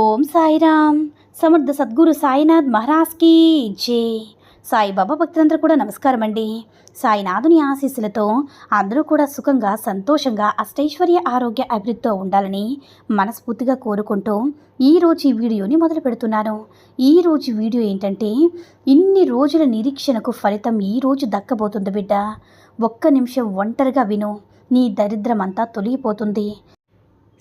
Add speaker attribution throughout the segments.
Speaker 1: ఓం సాయిరామ్. సమర్థ సద్గురు సాయినాథ్ మహారాజ్కి జై. సాయిబాబా భక్తులందరూ కూడా నమస్కారం అండి సాయినాథుని ఆశీస్సులతో అందరూ కూడా సుఖంగా సంతోషంగా అష్టైశ్వర్య ఆరోగ్య అభివృద్ధితో ఉండాలని మనస్ఫూర్తిగా కోరుకుంటూ ఈరోజు ఈ వీడియోని మొదలు పెడుతున్నాను. ఈరోజు వీడియో ఏంటంటే ఇన్ని రోజుల నిరీక్షణకు ఫలితం ఈరోజు దక్కబోతుంది బిడ్డ. ఒక్క నిమిషం ఒంటరిగా విను. నీ దరిద్రమంతా తొలగిపోతుంది.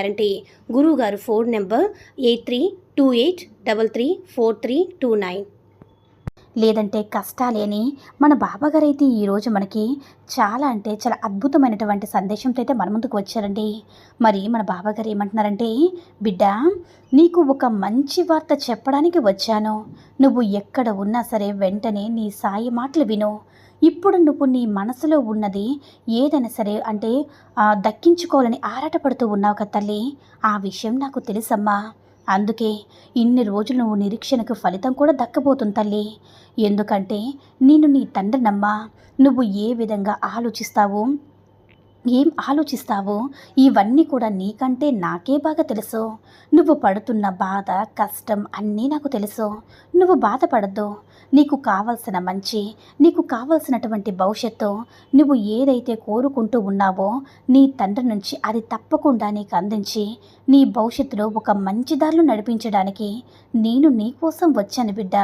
Speaker 1: గ్యారంటీ. గురువుగారు phone number eight three two eight double three four three two nine. లేదంటే కష్టాలేని మన బాబాగారు అయితే ఈరోజు మనకి చాలా అంటే చాలా అద్భుతమైనటువంటి సందేశంతో అయితే మన ముందుకు వచ్చారండి. మరి మన బాబాగారు ఏమంటున్నారంటే బిడ్డ నీకు ఒక మంచి వార్త చెప్పడానికి వచ్చాను. నువ్వు ఎక్కడ ఉన్నా సరే వెంటనే నీ సాయి మాటలు విను. ఇప్పుడు నువ్వు నీ మనసులో ఉన్నది ఏదైనా సరే అంటే దక్కించుకోవాలని ఆరాటపడుతూ ఉన్నావు కదా తల్లి. ఆ విషయం నాకు తెలుసమ్మా. అందుకే ఇన్ని రోజులు నువ్వు నిరీక్షణకు ఫలితం కూడా దక్కబోతుంది తల్లి. ఎందుకంటే నేను నీ తండ్రినమ్మా. నువ్వు ఏ విధంగా ఆలోచిస్తావు? ఏం ఆలోచిస్తావో? ఇవన్నీ కూడా నీకంటే నాకే బాగా తెలుసు. నువ్వు పడుతున్న బాధ కష్టం అన్నీ నాకు తెలుసు. నువ్వు బాధపడద్దు. నీకు కావలసిన మంచి నీకు కావలసినటువంటి భవిష్యత్తు నువ్వు ఏదైతే కోరుకుంటూ ఉన్నావో నీ తండ్రి నుంచి అది తప్పకుండా నీకు అందించి నీ భవిష్యత్తులో ఒక మంచి దారిలో నడిపించడానికి నేను నీకోసం వచ్చాను బిడ్డ.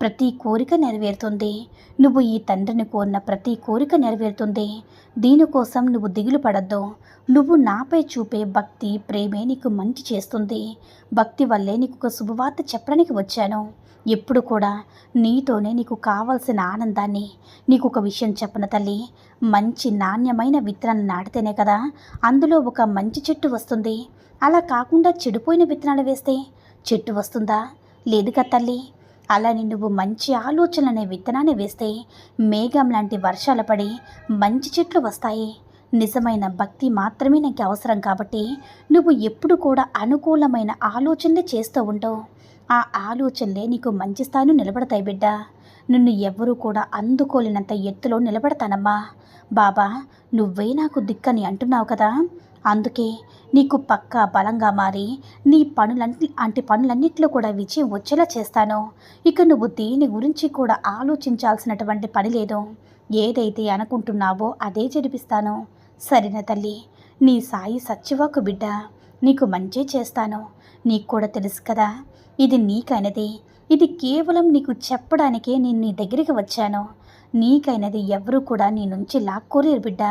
Speaker 1: ప్రతి కోరిక నెరవేరుతుంది. నువ్వు ఈ తండ్రిని కోరిన ప్రతి కోరిక నెరవేరుతుంది. దీనికోసం నువ్వు దిగులు పడద్దు. నువ్వు నాపై చూపే భక్తి ప్రేమే నీకు మంచి చేస్తుంది. భక్తి వల్లే నీకు ఒక శుభవార్త చెప్పడానికి వచ్చాను. ఎప్పుడు కూడా నీతోనే నీకు కావలసిన ఆనందాన్ని నీకు ఒక విషయం చెప్పను తల్లి. మంచి నాణ్యమైన విత్తనాలు నాటితేనే కదా అందులో ఒక మంచి చెట్టు వస్తుంది. అలా కాకుండా చెడిపోయిన విత్తనాలు వేస్తే చెట్టు వస్తుందా? లేదు కదా తల్లి. అలానే నువ్వు మంచి ఆలోచన అనే విత్తనాన్ని వేస్తే మేఘం లాంటి వర్షాలు పడి మంచి చెట్లు వస్తాయి. నిజమైన భక్తి మాత్రమే నీకు అవసరం కాబట్టి నువ్వు ఎప్పుడు కూడా అనుకూలమైన ఆలోచనలే చేస్తూ ఉంటావు ఆ ఆలోచనలే నీకు మంచి స్థాయిని నిలబడతాయి బిడ్డ. నిన్ను ఎవ్వరూ కూడా అందుకోలేనంత ఎత్తులో నిలబడతానమ్మా. బాబా నువ్వే నాకు దిక్కని అంటున్నావు కదా. అందుకే నీకు పక్కా బలంగా మారి నీ పనులన్నీ అంటే పనులన్నింటిలో కూడా విజయం వచ్చేలా చేస్తాను. ఇక నువ్వు దేని గురించి కూడా ఆలోచించాల్సినటువంటి పని లేదు. ఏదైతే అనుకుంటున్నావో అదే జరిపిస్తాను. సరేనా తల్లి? నీ సాయి సత్యవాకు బిడ్డ. నీకు మంచి చేస్తాను. నీకు కూడా తెలుసు కదా ఇది నీకైనది. ఇది కేవలం నీకు చెప్పడానికే నేను నీ దగ్గరికి వచ్చాను. నీకైనది ఎవరూ కూడా నీ నుంచి లాక్కోలేరు బిడ్డ.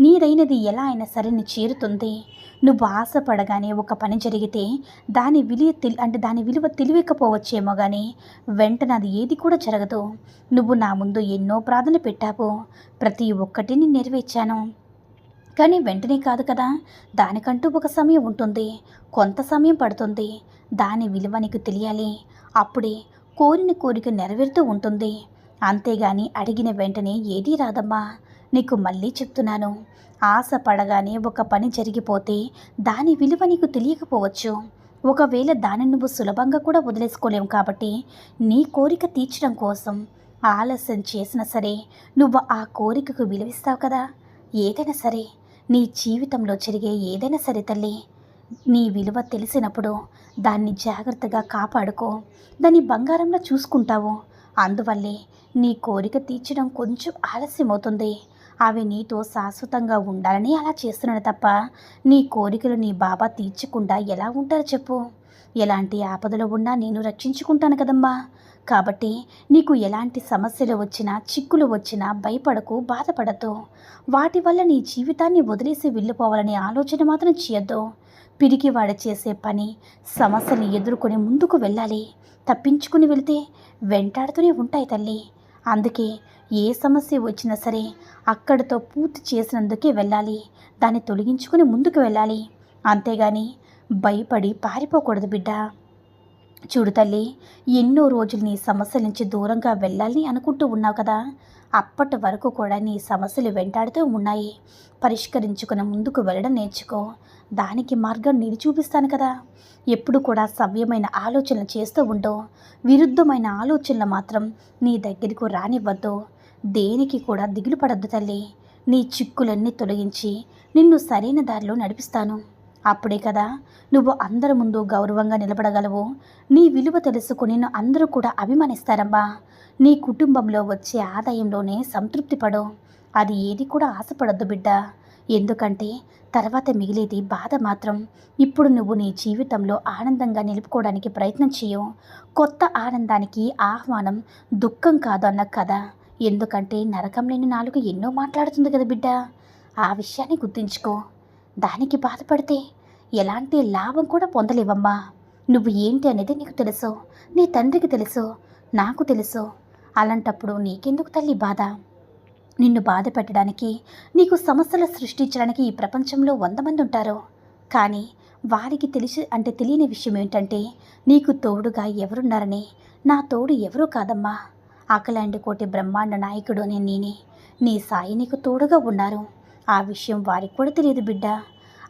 Speaker 1: నీదైనది ఎలా అయినా సరే నీ చేరుతుంది. నువ్వు ఆశపడగానే ఒక పని జరిగితే దాని విలువ తెలి అంటే దాని విలువ తెలియకపోవచ్చేమో కానీ వెంటనే అది ఏది కూడా జరగదు. నువ్వు నా ముందు ఎన్నో ప్రార్థన పెట్టావు. ప్రతి ఒక్కటిని నెరవేర్చాను. కానీ వెంటనే కాదు కదా దానికంటూ ఒక సమయం ఉంటుంది. కొంత సమయం పడుతుంది. దాని విలువ నీకు తెలియాలి. అప్పుడే కోరిన కోరిక నెరవేరుతూ ఉంటుంది. అంతేగాని అడిగిన వెంటనే ఏదీ రాదమ్మా నీకు మళ్ళీ చెప్తున్నాను. ఆశ పడగానే ఒక పని జరిగిపోతే దాని విలువ నీకు తెలియకపోవచ్చు. ఒకవేళ దాన్ని నువ్వు సులభంగా కూడా వదిలేసుకోలేవు కాబట్టి నీ కోరిక తీర్చడం కోసం ఆలస్యం చేసినా సరే నువ్వు ఆ కోరికకు విలువిస్తావు కదా. ఏదైనా సరే నీ జీవితంలో జరిగే ఏదైనా సరే తల్లి నీ విలువ తెలిసినప్పుడు దాన్ని జాగ్రత్తగా కాపాడుకో. దాన్ని బంగారంలో చూసుకుంటావు. అందువల్లే నీ కోరిక తీర్చడం కొంచెం ఆలస్యమవుతుంది. అవి నీతో శాశ్వతంగా ఉండాలని అలా చేస్తున్నాడు తప్ప నీ కోరికలు నీ బాబా తీర్చకుండా ఎలా ఉంటారో చెప్పు. ఎలాంటి ఆపదలో ఉన్నా నేను రక్షించుకుంటాను కదమ్మా. కాబట్టి నీకు ఎలాంటి సమస్యలు వచ్చినా చిక్కులు వచ్చినా భయపడకు బాధపడద్దు. వాటి వల్ల నీ జీవితాన్ని వదిలేసి వెళ్ళిపోవాలనే ఆలోచన మాత్రం చేయొద్దు. పిరికివాడ చేసే పని సమస్యని ఎదుర్కొని ముందుకు వెళ్ళాలి. తప్పించుకుని వెళితే వెంటాడుతూనే ఉంటాయి తల్లి. అందుకే ఏ సమస్య వచ్చినా సరే అక్కడితో పూర్తి చేసినందుకే వెళ్ళాలి. దాన్ని తొలగించుకుని ముందుకు వెళ్ళాలి. అంతేగాని భయపడి పారిపోకూడదు బిడ్డ. చూడు తల్లి ఎన్నో రోజులు నీ సమస్యల నుంచి దూరంగా వెళ్ళాలని అనుకుంటూ ఉన్నావు కదా. అప్పటి వరకు కూడా నీ సమస్యలు వెంటాడుతూ ఉన్నాయి. పరిష్కరించుకుని ముందుకు వెళ్ళడం నేర్చుకో. దానికి మార్గం నేను చూపిస్తాను కదా. ఎప్పుడు కూడా సవ్యమైన ఆలోచనలు చేస్తూ ఉండో. విరుద్ధమైన ఆలోచనలు మాత్రం నీ దగ్గరకు రానివ్వద్దు. దేనికి కూడా దిగులు పడద్దు తల్లి. నీ చిక్కులన్నీ తొలగించి నిన్ను సరైన దారిలో నడిపిస్తాను. అప్పుడే కదా నువ్వు అందరి ముందు గౌరవంగా నిలబడగలవు. నీ విలువ తెలుసుకుని నిన్ను అందరూ కూడా అభిమానిస్తారమ్మా. నీ కుటుంబంలో వచ్చే ఆదాయంలోనే సంతృప్తి పడు. అది ఏది కూడా ఆశపడద్దు బిడ్డ. ఎందుకంటే తర్వాత మిగిలేది బాధ మాత్రం. ఇప్పుడు నువ్వు నీ జీవితంలో ఆనందంగా నిలుపుకోవడానికి ప్రయత్నం చేయు. కొత్త ఆనందానికి ఆహ్వానం దుఃఖం కాదు అన్న కథ. ఎందుకంటే నరకం లేని నాలుగు ఎన్నో మాట్లాడుతుంది కదా బిడ్డ. ఆ విషయాన్ని గుర్తుంచుకో. దానికి బాధపడితే ఎలాంటి లాభం కూడా పొందలేవమ్మా. నువ్వు ఏంటి అనేది నీకు తెలుసు. నీ తండ్రికి తెలుసు. నాకు తెలుసు. అలాంటప్పుడు నీకెందుకు తల్లి బాధ? నిన్ను బాధ పెట్టడానికి నీకు సమస్యలు సృష్టించడానికి ఈ ప్రపంచంలో వంద మంది ఉంటారు. కానీ వారికి తెలిసి అంటే తెలియని విషయం ఏంటంటే నీకు తోడుగా ఎవరున్నారని. నా తోడు ఎవరూ కాదమ్మా. ఆకలాంటి కోటి బ్రహ్మాండ నాయకుడు అని నేనే. నీ సాయి నీకు తోడుగా ఉన్నారు. ఆ విషయం వారికి కూడా తెలియదు బిడ్డ.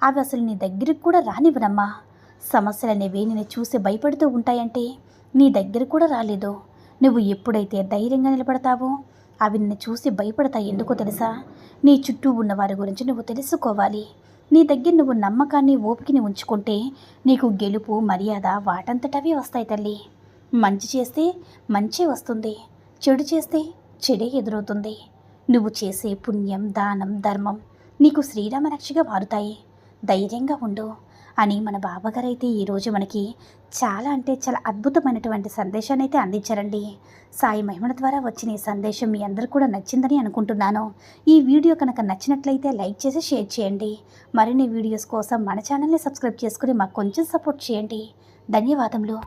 Speaker 1: అవి అసలు నీ దగ్గరికి కూడా రానివ్వనమ్మా సమస్యలు అనేవి నేను చూసి భయపడుతూ ఉంటాయంటే నీ దగ్గర కూడా రాలేదు. నువ్వు ఎప్పుడైతే ధైర్యంగా నిలబడతావో అవి నిన్ను చూసి భయపడతాయి ఎందుకో తెలుసా? నీ చుట్టూ ఉన్న వారి గురించి నువ్వు తెలుసుకోవాలి. నీ దగ్గర నువ్వు నమ్మకాన్ని ఓపికని ఉంచుకుంటే నీకు గెలుపు మర్యాద వాటంతటవే వస్తాయి తల్లి. మంచి చేస్తే మంచి వస్తుంది. చెడు చేస్తే చెడే ఎదురవుతుంది. నువ్వు చేసే పుణ్యం దానం ధర్మం నీకు శ్రీరామరక్షగా మారుతాయి. ధైర్యంగా ఉండు. అని మన బాబాగారైతే ఈరోజు మనకి చాలా అంటే చాలా అద్భుతమైనటువంటి సందేశాన్ని అయితే అందించారండి. సాయి మహిమల ద్వారా వచ్చిన ఈ సందేశం మీ అందరూ కూడా నచ్చిందని అనుకుంటున్నాను. ఈ వీడియో కనుక నచ్చినట్లయితే లైక్ చేసి షేర్ చేయండి. మరిన్ని వీడియోస్ కోసం మన ఛానల్ని సబ్స్క్రైబ్ చేసుకుని మాకు కొంచెం సపోర్ట్ చేయండి. ధన్యవాదములు.